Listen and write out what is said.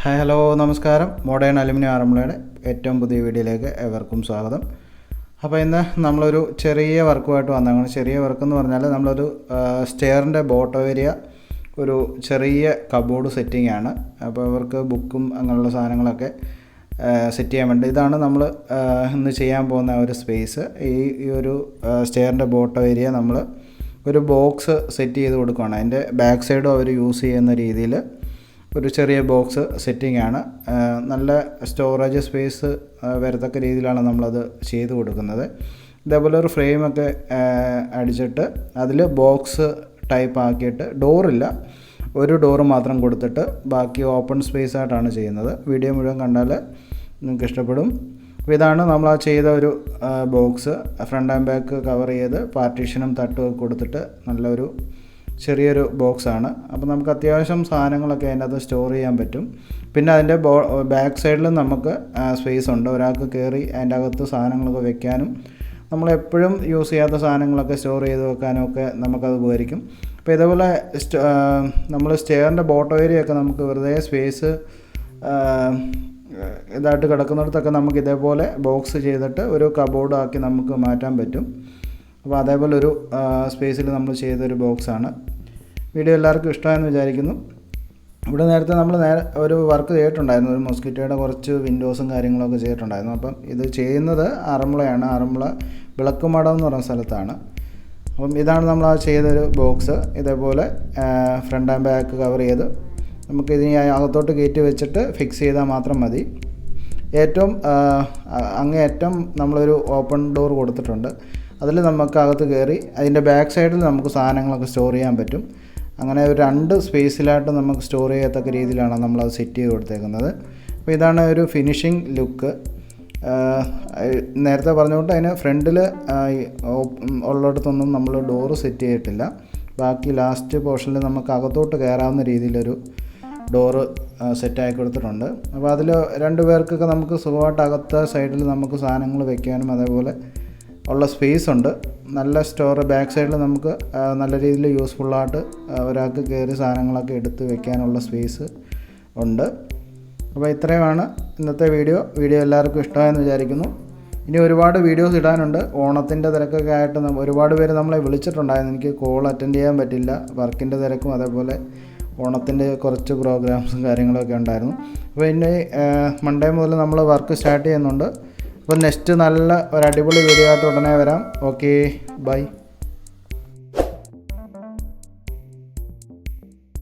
Hi hello നമസ്കാരം. Modern aluminium ആറന്മുളയുടെ ഏറ്റവും പുതിയ വീഡിയോയിലേക്ക് എവർക്കും സ്വാഗതം. അപ്പോൾ ഇന്ന് നമ്മളൊരു ചെറിയ വർക്കുമായിട്ട് വന്നതാണ്. ചെറിയ വർക്ക് എന്ന് പറഞ്ഞാൽ നമ്മളൊരു സ്റ്റെയറിന്റെ ബോട്ടോ ഏരിയ ഒരു ചെറിയ കബോർഡ് സെറ്റിംഗ് ആണ്. അപ്പോൾ ഇവർക്ക് ബുക്കും അങ്ങനെയുള്ള സാധനങ്ങളൊക്കെ സെറ്റ് ചെയ്യാൻ വേണ്ടി. ഇതാണ് നമ്മൾ ഇന്ന് ചെയ്യാൻ പോകുന്ന ഒരു സ്പേസ് ഈ ഒരു സ്റ്റെയറിന്റെ ബോട്ടോ ഏരിയ നമ്മൾ ഒരു ബോക്സ് സെറ്റ് ചെയ്ത് കൊടുക്കുകയാണ് അതിന്റെ ബാക്ക് സൈഡും അവർ യൂസ് ചെയ്യുന്ന രീതിയിൽ ഒരു ചെറിയ ബോക്സ് സെറ്റിംഗ് ആണ് നല്ല സ്റ്റോറേജ് സ്പേസ് വരത്തക്ക രീതിയിലാണ് നമ്മളത് ചെയ്ത് കൊടുക്കുന്നത്. ഇതേപോലെ ഒരു ഫ്രെയിമൊക്കെ അടിച്ചിട്ട് അതിൽ ബോക്സ് ടൈപ്പ് ആക്കിയിട്ട് ഡോറില്ല ഒരു ഡോറ് മാത്രം കൊടുത്തിട്ട് ബാക്കി ഓപ്പൺ സ്പേസ് ആയിട്ടാണ് ചെയ്യുന്നത്. വീഡിയോ മുഴുവൻ കണ്ടാൽ നിങ്ങൾക്ക് ഇഷ്ടപ്പെടും. അപ്പോൾ ഇതാണ് നമ്മൾ ആ ചെയ്ത ഒരു box. Front and back cover ചെയ്ത് പാർട്ടീഷനും തട്ടും കൊടുത്തിട്ട് നല്ലൊരു ചെറിയൊരു ബോക്സാണ്. അപ്പോൾ നമുക്ക് അത്യാവശ്യം സാധനങ്ങളൊക്കെ അതിനകത്ത് സ്റ്റോർ ചെയ്യാൻ പറ്റും. പിന്നെ അതിന്റെ ബോ ബാക്ക് സൈഡിലും നമുക്ക് സ്പേസ് ഉണ്ട്. ഒരാൾക്ക് കയറി അതിന്റെ അകത്ത് സാധനങ്ങളൊക്കെ വെക്കാനും നമ്മൾ എപ്പോഴും യൂസ് ചെയ്യാത്ത സാധനങ്ങളൊക്കെ സ്റ്റോർ ചെയ്ത് വെക്കാനും ഒക്കെ നമുക്കത് ഉപകരിക്കും. അപ്പോൾ ഇതേപോലെ നമ്മൾ സ്റ്റെയറിന്റെ ബോട്ടോ ഏരിയയൊക്കെ നമുക്ക് വെറുതെ സ്പേസ് ഇതായിട്ട് കിടക്കുന്നിടത്തൊക്കെ നമുക്ക് ഇതേപോലെ ബോക്സ് ചെയ്തിട്ട് ഒരു കബോർഡാക്കി നമുക്ക് മാറ്റാൻ പറ്റും. അപ്പോൾ അതേപോലെ ഒരു സ്പേസിൽ നമ്മൾ ചെയ്തൊരു ബോക്സാണ് വീഡിയോ എല്ലാവർക്കും ഇഷ്ടമായെന്ന് വിചാരിക്കുന്നു. ഇവിടെ നേരത്തെ നമ്മൾ നേരെ ഒരു വർക്ക് ചെയ്തിട്ടുണ്ടായിരുന്നു. ഒരു മൊസ്കിറ്റോയുടെ കുറച്ച് വിൻഡോസും കാര്യങ്ങളൊക്കെ ചെയ്തിട്ടുണ്ടായിരുന്നു. അപ്പം ഇത് ചെയ്യുന്നത് ആറന്മുളയാണ്. ആറന്മുള വിളക്കുമടം എന്ന് പറയുന്ന സ്ഥലത്താണ്. അപ്പം ഇതാണ് നമ്മൾ ആ ചെയ്തൊരു ബോക്സ് ഇതേപോലെ ഫ്രണ്ട് ആൻഡ് ബാക്ക് കവർ ചെയ്ത് നമുക്ക് ഇതിനി അകത്തോട്ട് കയറ്റി വെച്ചിട്ട് ഫിക്സ് ചെയ്താൽ മാത്രം മതി. ഏറ്റവും അങ്ങേയറ്റം നമ്മളൊരു ഓപ്പൺ ഡോർ കൊടുത്തിട്ടുണ്ട്. അതിൽ നമുക്ക് അകത്ത് കയറി അതിന്റെ ബാക്ക് സൈഡിൽ നമുക്ക് സാധനങ്ങളൊക്കെ സ്റ്റോർ ചെയ്യാൻ പറ്റും. അങ്ങനെ ഒരു രണ്ട് സ്പേസിലായിട്ട് നമുക്ക് സ്റ്റോർ ചെയ്യത്തക്ക രീതിയിലാണ് നമ്മളത് സെറ്റ് ചെയ്ത് കൊടുത്തേക്കുന്നത്. അപ്പോൾ ഇതാണ് ഒരു ഫിനിഷിംഗ് ലുക്ക് നേരത്തെ പറഞ്ഞുകൊണ്ട് അതിന് ഫ്രണ്ടിൽ ഉള്ളിടത്തൊന്നും നമ്മൾ ഡോറ് സെറ്റ് ചെയ്തിട്ടില്ല. ബാക്കി ലാസ്റ്റ് പോർഷനിൽ നമുക്ക് അകത്തോട്ട് കയറാവുന്ന രീതിയിലൊരു ഡോറ് സെറ്റാക്കി കൊടുത്തിട്ടുണ്ട്. അപ്പോൾ അതിൽ രണ്ട് പേർക്കൊക്കെ നമുക്ക് സുഖമായിട്ട് അകത്ത സൈഡിൽ നമുക്ക് സാധനങ്ങൾ വെക്കാനും അതേപോലെ ഉള്ള സ്പേസ് ഉണ്ട്. നല്ല സ്റ്റോർ ബാക്ക് സൈഡിൽ നമുക്ക് നല്ല രീതിയിൽ യൂസ്ഫുള്ളായിട്ട് ഒരാൾക്ക് കയറി സാധനങ്ങളൊക്കെ എടുത്ത് വെക്കാനുള്ള സ്പേസ് ഉണ്ട്. അപ്പോൾ ഇത്രയുമാണ് ഇന്നത്തെ വീഡിയോ വീഡിയോ എല്ലാവർക്കും ഇഷ്ടമായെന്ന് വിചാരിക്കുന്നു. ഇനി ഒരുപാട് വീഡിയോസ് ഇടാനുണ്ട്. ഓണത്തിന്റെ തിരക്കൊക്കെ ആയിട്ട് ഒരുപാട് പേര് നമ്മളെ വിളിച്ചിട്ടുണ്ടായിരുന്നു. എനിക്ക് കോൾ അറ്റൻഡ് ചെയ്യാൻ പറ്റില്ല. വർക്കിന്റെ തിരക്കും അതേപോലെ ഓണത്തിന്റെ കുറച്ച് പ്രോഗ്രാംസും കാര്യങ്ങളൊക്കെ ഉണ്ടായിരുന്നു. അപ്പോൾ ഇനി മൺഡേ മുതൽ നമ്മൾ വർക്ക് സ്റ്റാർട്ട് ചെയ്യുന്നുണ്ട്. അപ്പോൾ നെക്സ്റ്റ് നല്ല ഒരു അടിപൊളി വീഡിയോ ആയിട്ട് ഉടനെ വരാം. Okay bye